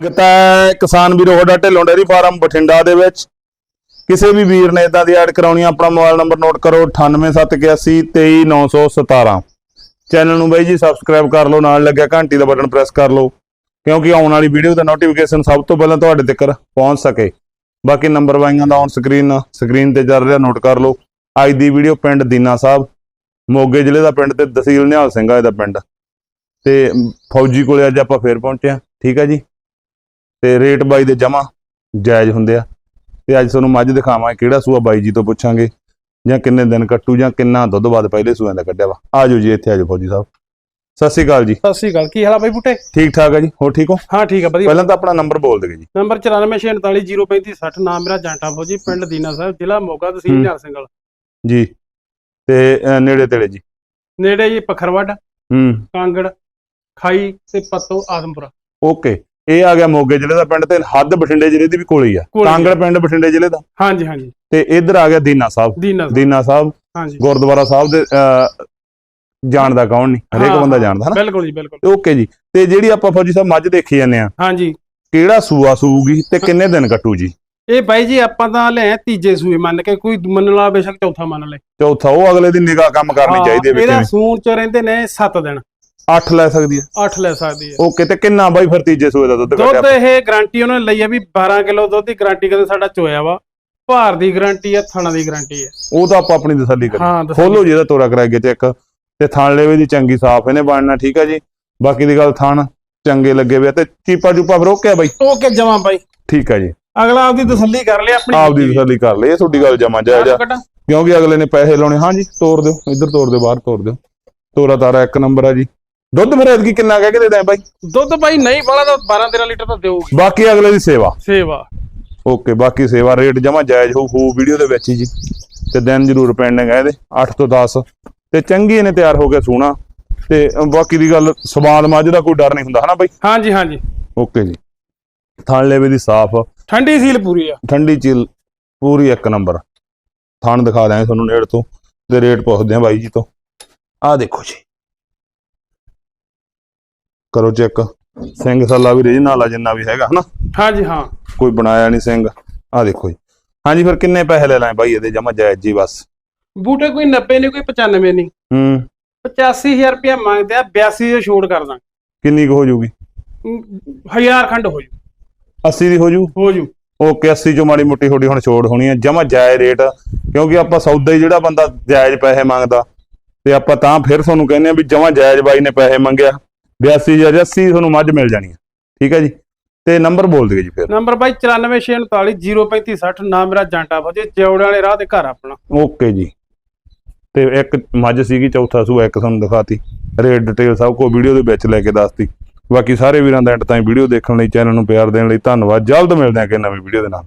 ਗਤਾ ਕਿਸਾਨ ਵੀਰੋ ਤੁਹਾਡਾ ਢਿੱਲੋਂ ਡੇਅਰੀ ਫਾਰਮ ਬਠਿੰਡਾ ਦੇ ਵਿੱਚ। ਕਿਸੇ ਵੀ ਵੀਰ ਨੇ ਇਦਾਂ ਦੀ ਐਡ ਕਰਾਉਣੀ ਆ, ਆਪਣਾ ਮੋਬਾਈਲ ਨੰਬਰ ਨੋਟ ਕਰੋ 9871823917 ਚੈਨਲ ਨੂੰ ਬਾਈ ਜੀ ਸਬਸਕ੍ਰਾਈਬ ਕਰ ਲਓ ਨਾਲ ਲੱਗਿਆ ਘੰਟੀ ਦਾ ਬਟਨ ਪ੍ਰੈਸ ਕਰ ਲਓ ਕਿਉਂਕਿ ਆਉਣ ਵਾਲੀ ਵੀਡੀਓ ਦਾ ਨੋਟੀਫਿਕੇਸ਼ਨ ਸਭ ਤੋਂ ਪਹਿਲਾਂ ਤੁਹਾਡੇ ਤੱਕ ਪਹੁੰਚ ਸਕੇ। ਬਾਕੀ ਨੰਬਰ ਵਾਈਆਂ ਦਾ ਔਨ ਸਕਰੀਨ ਸਕਰੀਨ ਤੇ ਚੱਲ ਰਿਹਾ ਨੋਟ ਕਰ ਲਓ। ਅੱਜ ਦੀ ਵੀਡੀਓ ਪਿੰਡ ਦੀਨਾ ਸਾਹਿਬ ਮੋਗੇ ਜ਼ਿਲ੍ਹੇ ਦਾ ਪਿੰਡ ਤੇ ਤਹਿਸੀਲ ਨਿਹਾਲ ਸਿੰਘ ਆ ਇਹਦਾ ਪਿੰਡ। ਤੇ ਫੌਜੀ ਕੋਲੇ ਅੱਜ ਆਪਾਂ ਫੇਰ ਪਹੁੰਚੇ ਆ ਠੀਕ ਆ ਜੀ? ਤੇ ਰੇਟ ਬਾਈ ਦੇ ਜਮਾ ਜਾਇਜ਼ ਹੁੰਦੇ ਆ। ਤੇ ਅੱਜ ਤੁਹਾਨੂੰ ਮੱਝ ਦਿਖਾਵਾਂ ਕਿਹੜਾ ਸੂਆ ਬਾਈ ਜੀ ਤੋਂ ਪੁੱਛਾਂਗੇ ਜਾਂ ਕਿੰਨੇ ਦਿਨ ਕੱਟੂ ਜਾਂ ਕਿੰਨਾ ਦੁੱਧ ਬਾਅਦ ਪਹਿਲੇ ਸੂਆਂ ਦਾ ਕੱਢਿਆ ਵਾ। ਆਜੋ ਜੀ ਇੱਥੇ ਆਜੋ ਫੌਜੀ ਸਾਹਿਬ। ਸਤਿ ਸ਼੍ਰੀ ਅਕਾਲ ਜੀ। ਸਤਿ ਸ੍ਰੀ ਅਕਾਲ ਕੀ ਹਾਲ ਆ ਬਾਈ ਬੁੱਟੇ? ਠੀਕ ਠਾਕ ਆ ਜੀ ਹੋਰ ਠੀਕ ਹੋ? ਹਾਂ ਠੀਕ ਆ ਵਧੀਆ। ਪਹਿਲਾਂ ਤਾਂ ਆਪਣਾ ਨੰਬਰ ਬੋਲ ਦਿਓ ਜੀ। ਨੰਬਰ 9464403560 ਨਾਮ ਮੇਰਾ ਜਾਂਟਾ ਫੌਜੀ ਪਿੰਡ ਦੀਨਾ ਸਾਹਿਬ ਜ਼ਿਲ੍ਹਾ ਮੋਗਾ ਤਹਿਸੀਲ। ਨਿਹਾਲ ਸਿੰਘਲ ਜੀ ਤੇ ਨੇੜੇ ਤੇੜੇ ਜੀ। ਨੇੜੇ ਜੀ ਪਖਰਵੜ ਹੂੰ। ਕਾਂਗੜ ਖਾਈ ਤੇ ਪੱਤੋ ਆਦਮਪੁਰਾ। ਓਕੇ। ਇਹ ਆ ਗਿਆ ਮੋਗੇ ਜ਼ਿਲ੍ਹੇ ਦਾ ਪਿੰਡ ਤੇ ਹੱਦ ਬਠਿੰਡੇ ਜ਼ਿਲ੍ਹੇ ਦੀ ਵੀ ਕੋਲੇ ਹੀ ਆ। ਕਾਂਗੜ ਪਿੰਡ ਬਠਿੰਡੇ ਜ਼ਿਲ੍ਹੇ ਦਾ। ਹਾਂਜੀ ਹਾਂਜੀ। ਤੇ ਇੱਧਰ ਆ ਗਿਆ ਦੀਨਾ ਸਾਹਿਬ। ਦੀਨਾ ਸਾਹਿਬ। ਦੀਨਾ ਹਾਂਜੀ। ਗੁਰਦੁਆਰਾ ਸਾਹਿਬ ਦੇ ਜਾਣਦਾ ਕੌਣ ਨਹੀਂ? ਹਰੇਕ ਬੰਦਾ ਹਾਂ, ਜਾਣਦਾ ਹਨਾ ਬਿਲਕੁਲ ਜੀ ਬਿਲਕੁਲ। ਓਕੇ ਜੀ। ਤੇ ਜਿਹੜੀ ਆਪਾਂ ਫੌਜੀ ਸਾਹਿਬ ਮੱਝ ਦੇਖੀ ਜਾਂਦੇ ਆ ਹਾਂਜੀ। ਕਿਹੜਾ ਸੂਆ ਸੂਗੀ ਤੇ ਕਿੰਨੇ ਦਿਨ ਕੱਟੂ ਜੀ? ਇਹ ਬਾਈ ਜੀ ਆਪਾਂ ਤਾਂ ਲੈ ਤੀਜੇ ਸੂਏ ਮੰਨ ਕੇ ਕੋਈ ਮੰਨ ਲਾ ਬੇਸ਼ੱਕ ਚੌਥਾ ਮੰਨ ਲੈ। ਚੌਥਾ ਉਹ ਅਗਲੇ ਦੀ ਨਿਗਾਹ ਕੰਮ ਕਰਨੀ ਚਾਹੀਦੀ ਹੈ ਇਹਦਾ ਵਿੱਚ ਸੂਣ ਚ ਰਹਿੰਦੇ ਨੇ 7 ਦਿਨ। 8 ਲੈ ਸਕਦੀ ਹੈ। 8 ਲੈ ਸਕਦੀ ਹੈ। ਓਕੇ ਤੇ ਕਿੰਨਾ ਬਾਈ ਫਿਰ ਤੀਜੇ ਸੂਏ ਦਾ ਦੁੱਧ ਦੁੱਧ ਇਹ ਗਾਰੰਟੀ ਉਹਨਾਂ ਨੇ ਲਈ ਆ ਵੀ 12 ਕਿਲੋ ਦੁੱਧ ਦੀ ਗਾਰੰਟੀ ਕਦੇ ਸਾਡਾ ਚੋਇਆ ਵਾ। ਭਾਰ ਦੀ ਗਾਰੰਟੀ ਆ ਥਣਾ ਦੀ ਗਾਰੰਟੀ ਹੈ। ਉਹ ਤਾਂ ਆਪਾਂ ਆਪਣੀ ਤਸੱਲੀ ਕਰੀ ਹਾਂ ਦੱਸੋ ਖੋਲੋ ਜੀ ਇਹਦਾ ਤੋਰਾ ਕਰਾਈਏ ਚੈੱਕ। ਤੇ ਥਣ ਲੈਵੇ ਦੀ ਚੰਗੀ ਸਾਫ਼ ਇਹਨੇ ਬਣਨਾ ਠੀਕ ਹੈ ਜੀ। ਬਾਕੀ ਦੀ ਗੱਲ ਥਣ ਚੰਗੇ ਲੱਗੇ ਵੇ ਤੇ ਚੀਪਾ ਚੂਪਾ ਫਿਰ ਓਕੇ ਆ ਬਾਈ? ਓਕੇ ਜਮਾ ਬਾਈ। ਠੀਕ ਹੈ ਜੀ। ਅਗਲਾ ਆਪਦੀ ਤਸੱਲੀ ਕਰ ਲਿਆ ਆਪਣੀ। ਆਪਦੀ ਤਸੱਲੀ ਕਰ ਲਈ ਇਹ ਤੁਹਾਡੀ ਗੱਲ ਜਮਾ ਜਾਇਜ਼ ਆ। ਕੱਟਾ ਕਿਉਂਕਿ ਅਗਲੇ ਨੇ ਪੈਸੇ ਲਾਉਣੇ। ਹਾਂਜੀ ਤੋੜ ਦਿਓ ਇੱਧਰ ਤੋੜ ਦਿਓ ਬਾਹਰ ਤੋੜ ਦਿਓ। ਤੋਰਾ ਤਾਰਾ ਇੱਕ ਨੰਬਰ ਆ ਜੀ। ਦੁੱਧ ਫਿਰ ਐਤਕੀ ਕਿੰਨਾ ਕਹਿ ਕੇ ਦੇ ਦਾਂ ਬਾਈ? ਦੁੱਧ ਬਾਈ ਨਹੀਂ ਵਾਲਾ ਤਾਂ 12 13 ਲੀਟਰ ਤਾਂ ਦੇਊਗੀ। ਬਾਕੀ ਅਗਲੇ ਦੀ ਸੇਵਾ। ਸੇਵਾ। ਓਕੇ ਬਾਕੀ ਸੇਵਾ ਰੇਟ ਜਮਾ ਜਾਇਜ਼ ਹੋਊ ਹੋਊ ਵੀਡੀਓ ਦੇ ਵਿੱਚ ਹੀ ਜੀ। ਤੇ ਦਿਨ ਜ਼ਰੂਰ ਪੈਂਡਿੰਗ ਹੈ ਇਹਦੇ 8 ਤੋਂ 10 ਤੇ ਚੰਗੀ ਇਹਨੇ ਤਿਆਰ ਹੋ ਕੇ ਸੋਣਾ। ਤੇ ਬਾਕੀ ਦੀ ਗੱਲ ਸਵਾਦ ਮੱਝ ਦਾ ਕੋਈ ਡਰ ਨਹੀਂ ਹੁੰਦਾ ਹਨਾ ਬਾਈ? ਹਾਂਜੀ ਹਾਂਜੀ। ਓਕੇ ਜੀ। ਥਣ ਲੈਵੇ ਦੀ ਸਾਫ਼। ਠੰਡੀ ਸੀਲ ਪੂਰੀ ਆ। ਠੰਡੀ ਚਿਲ ਪੂਰੀ ਇੱਕ ਨੰਬਰ। ਥਣ ਦਿਖਾ ਦਿਆਂਗੇ ਤੁਹਾਨੂੰ ਨੇੜ ਤੋਂ ਤੇ ਰੇਟ ਪੁੱਛਦੇ ਆ ਬਾਈ ਜੀ ਤੋਂ। ਆਹ ਦੇਖੋ ਜੀ। ਕਰੋ ਚੈੱਕ। ਸਿੰਘ ਸੱਲਾ ਵੀ ਰੀਜਨਲ ਆ ਜਿੰਨਾ ਵੀ ਹੈਗਾ ਹਨਾ? ਹਾਂਜੀ ਹਾਂ। ਕੋਈ ਬਣਾਇਆ ਨਹੀਂ ਸਿੰਘ। ਆਹ ਦੇਖੋ ਜੀ। ਹਾਂਜੀ ਫਿਰ ਕਿੰਨੇ ਪੈਸੇ ਲੈ ਲਾਂ ਬਾਈ ਇਹਦੇ? ਜਮਾ ਜਾਇਜ਼ ਜੀ ਬਸ। ਬੂਟੇ ਕੋਈ 90 ਨਹੀਂ ਕੋਈ 95 ਨਹੀਂ ਹੂੰ। 85000 ਰੁਪਇਆ ਮੰਗਦੇ ਆ 82 ਦੇ ਛੋੜ ਕਰ ਦਾਂ ਕਿੰਨੀ ਕੁ ਹੋ ਜੂਗੀ? ਹਜ਼ਾਰ ਖੰਡ ਹੋ ਜੂ। 80 ਦੀ ਹੋ ਜੂ? ਹੋ ਜੂ। ਓਕੇ 80 ਚੋਂ ਮਾੜੀ ਮੁੱਟੀ ਥੋੜੀ ਹੁਣ ਛੋੜ ਹੋਣੀ ਹੈ ਜਮਾ ਜਾਇਜ਼ ਰੇਟ ਕਿਉਂਕਿ ਆਪਾਂ ਸੌਦਾ ਹੀ ਜਿਹੜਾ ਬੰਦਾ ਜਾਇਜ਼ ਪੈਸੇ ਮੰਗਦਾ। ਤੇ ਆਪਾਂ ਤਾਂ ਫਿਰ ਤੁਹਾਨੂੰ ਕਹਿੰਦੇ ਆ ਵੀ ਜਮਾ ਜਾਇਜ਼ ਬਾਈ ਨੇ ਪੈਸੇ ਮੰਗਿਆ। 82000 80 ਤੁਹਾਨੂੰ ਮੱਝ ਮਿਲ ਜਾਣੀ ਹੈ। ਠੀਕ ਹੈ ਜੀ? ਤੇ ਨੰਬਰ ਬੋਲ ਦਿਓ ਜੀ ਫਿਰ। ਨੰਬਰ ਬਾਈ 9469403560 ਨਾਮ ਮੇਰਾ ਜਾਂਟਾ ਫੌਜੀ ਜੌੜੇ ਵਾਲੇ ਰਾਹ ਤੇ ਘਰ ਆਪਣਾ। ਓਕੇ ਜੀ। ਤੇ ਇੱਕ ਮੱਝ ਸੀਗੀ ਚੌਥਾ ਸੂਆ ਇੱਕ ਤੁਹਾਨੂੰ ਦਿਖਾਤੀ। ਰੇਟ ਡਿਟੇਲ ਸਭ ਕੋ ਵੀਡੀਓ ਦੇ ਵਿੱਚ ਲੈ ਕੇ ਦੱਸਤੀ। ਬਾਕੀ ਸਾਰੇ ਵੀਰਾਂ ਦਾ ਐਂਡ ਤਾਈਂ ਵੀਡੀਓ ਦੇਖਣ ਲਈ ਚੈਨਲ ਨੂੰ ਪਿਆਰ ਦੇਣ ਲਈ ਧੰਨਵਾਦ। ਜਲਦ ਮਿਲਦੇ ਹਾਂ ਕਿ ਨਵੀਂ ਵੀਡੀਓ ਦੇ ਨਾਲ।